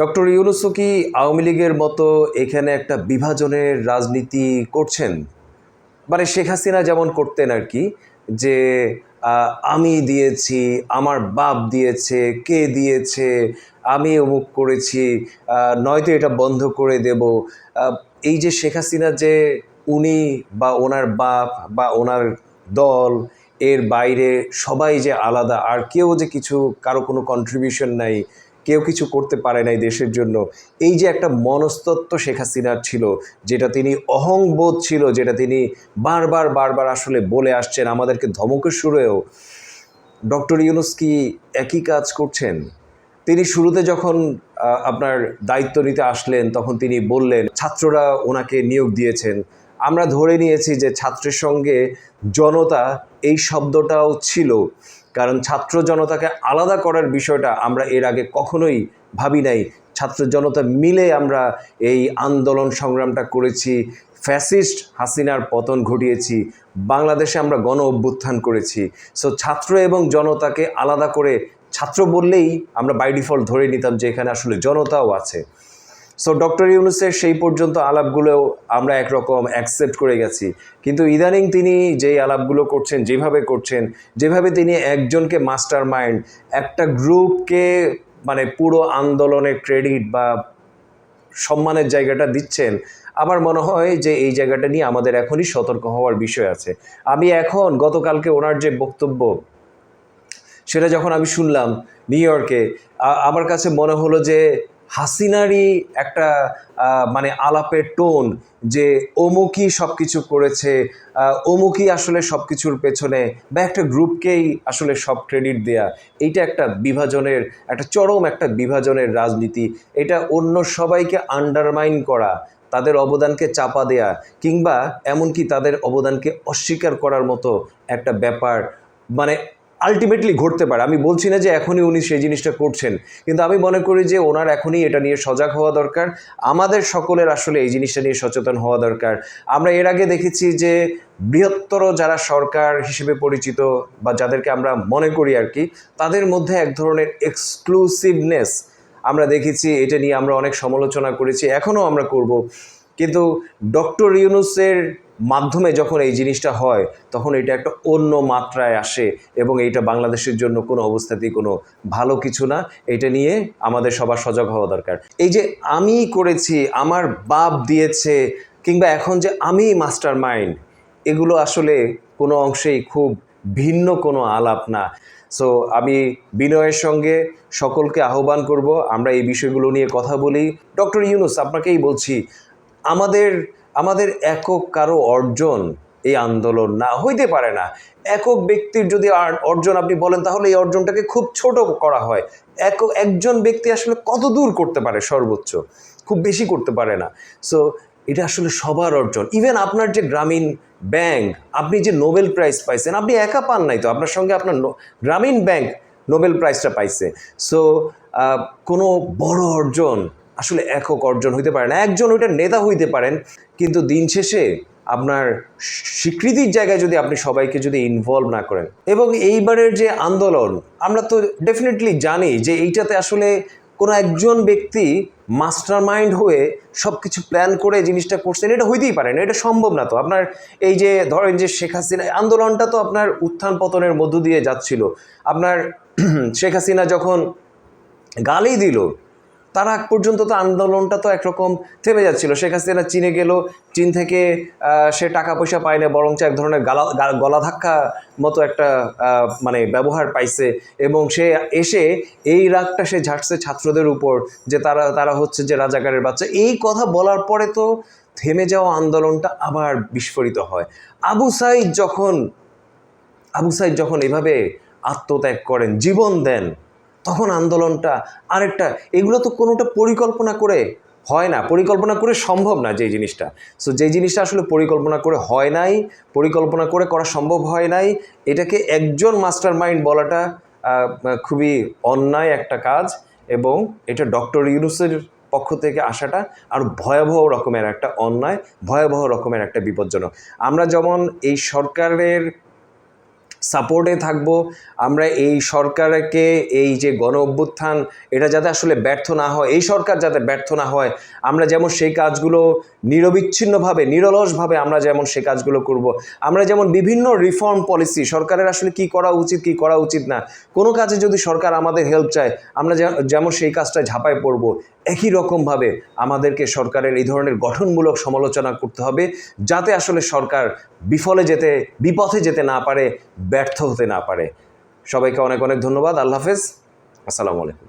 Doctor ইউনুসও কি আওয়ামী লীগের মতো এখানে একটা বিভাজনের রাজনীতি করছেন? মানে শেখ হাসিনা যেমন করতেন আর কি, যে আমি দিয়েছি, আমার বাপ দিয়েছে, কে দিয়েছে, আমি অমুক করেছি নয়তো এটা বন্ধ করে দেব। এই যে শেখ হাসিনা যে উনি বা ওনার বাপ বা ওনার দল, এর বাইরে সবাই যে আলাদা, আর কেউ যে কিছু, কারও কোনো কন্ট্রিবিউশন নাই কেউ কিছু করতে পারে নাই দেশের জন্য। এই যে একটা মনস্তত্ব শেখ হাসিনার ছিল, যেটা তিনি অহংবোধ ছিল, যেটা তিনি বারবার বারবার আসলে বলে আসছেন, আমাদেরকে ধমকের সুরেও, ডক্টর ইউনুস কি একই কাজ করছেন? তিনি শুরুতে যখন আপনার দায়িত্ব নিতে আসলেন, তখন তিনি বললেন, ছাত্ররা ওনাকে নিয়োগ দিয়েছেন। আমরা ধরে নিয়েছি যে ছাত্রের সঙ্গে জনতা এই শব্দটাও ছিল। কারণ ছাত্র জনতাকে আলাদা করার বিষয়টা আমরা এর আগে কখনোই ভাবি নাই। ছাত্র জনতা মিলে আমরা এই আন্দোলন সংগ্রামটা করেছি, ফ্যাসিস্ট হাসিনার পতন ঘটিয়েছি, বাংলাদেশে আমরা গণ অভ্যুত্থান করেছি। সো ছাত্র এবং জনতাকে আলাদা করে ছাত্র বললেই আমরা বাই ডিফল্ট ধরে নিতাম যে এখানে আসলে জনতাও আছে। সো ডক্টর ইউনুসের সেই পর্যন্ত আলাপগুলো আমরা একরকম অ্যাকসেপ্ট করে গেছি। কিন্তু ইদানিং তিনি যেই আলাপগুলো করছেন, যেভাবে করছেন, যেভাবে তিনি একজনকে মাস্টার মাইন্ড একটা গ্রুপকে মানে পুরো আন্দোলনের ক্রেডিট বা সম্মানের জায়গাটা দিচ্ছেন, আমার মনে হয় যে এই জায়গাটা নিয়ে আমাদের এখনই সতর্ক হওয়ার বিষয় আছে। আমি এখন গতকালকে ওনার যে বক্তব্য, সেটা যখন আমি শুনলাম নিউ ইয়র্কে আমার কাছে মনে হলো যে হাসিনারই একটা মানে আলাপের টোন যে অমুকই সব কিছু করেছে অমুকই আসলে সব কিছুর পেছনে বা একটা গ্রুপকেই আসলে সব ক্রেডিট দেয়া, এইটা একটা বিভাজনের, একটা চরম একটা বিভাজনের রাজনীতি। এটা অন্য সবাইকে আন্ডারমাইন করা, তাদের অবদানকে চাপা দেয়া, কিংবা এমনকি তাদের অবদানকে অস্বীকার করার মতো একটা ব্যাপার মানে আলটিমেটলি ঘটতে পারে। আমি বলছি না যে এখনই উনি সেই জিনিসটা করছেন, কিন্তু আমি মনে করি যে ওনার এখনই এটা নিয়ে সজাগ হওয়া দরকার। আমাদের সকলের আসলে এই জিনিসটা নিয়ে সচেতন হওয়া দরকার। আমরা এর আগে দেখেছি যে বৃহত্তর যারা সরকার হিসেবে পরিচিত বা যাদেরকে আমরা মনে করি আর কি, তাদের মধ্যে এক ধরনের এক্সক্লুসিভনেস আমরা দেখেছি, এটা নিয়ে আমরা অনেক সমালোচনা করেছি, এখনও আমরা করব। কিন্তু ডক্টর ইউনুসের মাধ্যমে যখন এই জিনিসটা হয়, তখন এটা একটা অন্য মাত্রায় আসে এবং এইটা বাংলাদেশের জন্য কোনো অবস্থাতেই কোনো ভালো কিছু না। এটা নিয়ে আমাদের সবার সজাগ হওয়া দরকার। এই যে আমি করেছি, আমার বাপ দিয়েছে, কিংবা এখন যে আমি মাস্টার মাইন্ড এগুলো আসলে কোনো অংশেই খুব ভিন্ন কোনো আলাপ না। সো আমি বিনয়ের সঙ্গে সকলকে আহ্বান করব, আমরা এই বিষয়গুলো নিয়ে কথা বলি। ডক্টর ইউনুস, আপনাকেই বলছি আমাদের আমাদের একক কারও অর্জন এই আন্দোলন না, হইতে পারে না। একক ব্যক্তির যদি অর্জন আপনি বলেন, তাহলে এই অর্জনটাকে খুব ছোট করা হয়। এক একজন ব্যক্তি আসলে কত দূর করতে পারে সর্বোচ্চ? খুব বেশি করতে পারে না। সো এটা আসলে সবার অর্জন। ইভেন আপনার যে গ্রামীণ ব্যাংক, আপনি যে নোবেল প্রাইজ পাইছেন, আপনি একা পান নাই তো, আপনার সঙ্গে আপনার গ্রামীণ ব্যাংক নোবেল প্রাইজটা পাইছে। সো কোনো বড় অর্জন আসলে একক অর্জন হইতে পারে না। একজন ওইটার নেতা হইতে পারেন, কিন্তু দিন শেষে আপনার স্বীকৃতির জায়গায় যদি আপনি সবাইকে যদি ইনভলভ না করেন। এবং এইবারের যে আন্দোলন, আমরা তো ডেফিনেটলি জানি যে এইটাতে আসলে কোনো একজন ব্যক্তি মাস্টার মাইন্ড হয়ে সব কিছু প্ল্যান করে জিনিসটা করছেন, এটা হইতেই পারে না, এটা সম্ভব না তো। আপনার এই যে ধরেন যে শেখ হাসিনা, আন্দোলনটা তো আপনার উত্থান পতনের মধ্য দিয়ে যাচ্ছিল। আপনার শেখ হাসিনা যখন গালি দিল তার আগ পর্যন্ত তো আন্দোলনটা তো একরকম থেমে যাচ্ছিল। শেখ হাসিনা চীনে গেল, চীন থেকে সে টাকা পয়সা পায় না বরঞ্চ এক ধরনের গালা ধাক্কা মতো একটা মানে ব্যবহার পাইছে এবং সে এসে এই রাগটা সে ঝাড়ছে ছাত্রদের উপর যে তারা তারা হচ্ছে যে রাজাকারের বাচ্চা। এই কথা বলার পরে তো থেমে যাওয়া আন্দোলনটা আবার বিস্ফোরিত হয়। আবু সাইদ যখন, আবু সাইদ যখন এভাবে আত্মত্যাগ করেন, জীবন দেন তখন আন্দোলনটা আরেকটা, এগুলো তো কোনোটা পরিকল্পনা করে হয় না, পরিকল্পনা করে সম্ভব না যে জিনিসটা। সো যে জিনিসটা আসলে পরিকল্পনা করে হয় নাই, পরিকল্পনা করে করা সম্ভব হয় নাই, এটাকে একজন মাস্টার মাইন্ড বলাটা খুবই অন্যায় একটা কাজ এবং এটা ডক্টর ইউনুসের পক্ষ থেকে আসাটা আর ভয়াবহ রকমের একটা অন্যায়, ভয়াবহ রকমের একটা বিপজ্জনক। আমরা যেমন এই সরকারের সাপোর্টে থাকব। আমরা এই সরকারকে, এই যে গণ অভ্যুত্থান, এটা যাতে আসলে ব্যর্থ না হয়, এই সরকার যাতে ব্যর্থ না হয়, আমরা যেমন সেই কাজগুলো নিরবিচ্ছিন্নভাবে, নিরলসভাবে আমরা যেমন সেই কাজগুলো করব, আমরা যেমন বিভিন্ন রিফর্ম পলিসি সরকারের আসলে কি করা উচিত, কি করা উচিত না, কোনো কাজে যদি সরকার আমাদের হেল্প চায়, আমরা যেমন সেই কাজটা ঝাঁপায় পড়ব একই রকমভাবে আমাদেরকে সরকারের এই ধরনের গঠনমূলক সমালোচনা করতে হবে, যাতে আসলে সরকার বিফলে যেতে, বিপথে যেতে না পারে, ব্যর্থ হতে না পারে। সবাইকে অনেক অনেক ধন্যবাদ। আল্লাহ হাফেজ। আসসালামু আলাইকুম।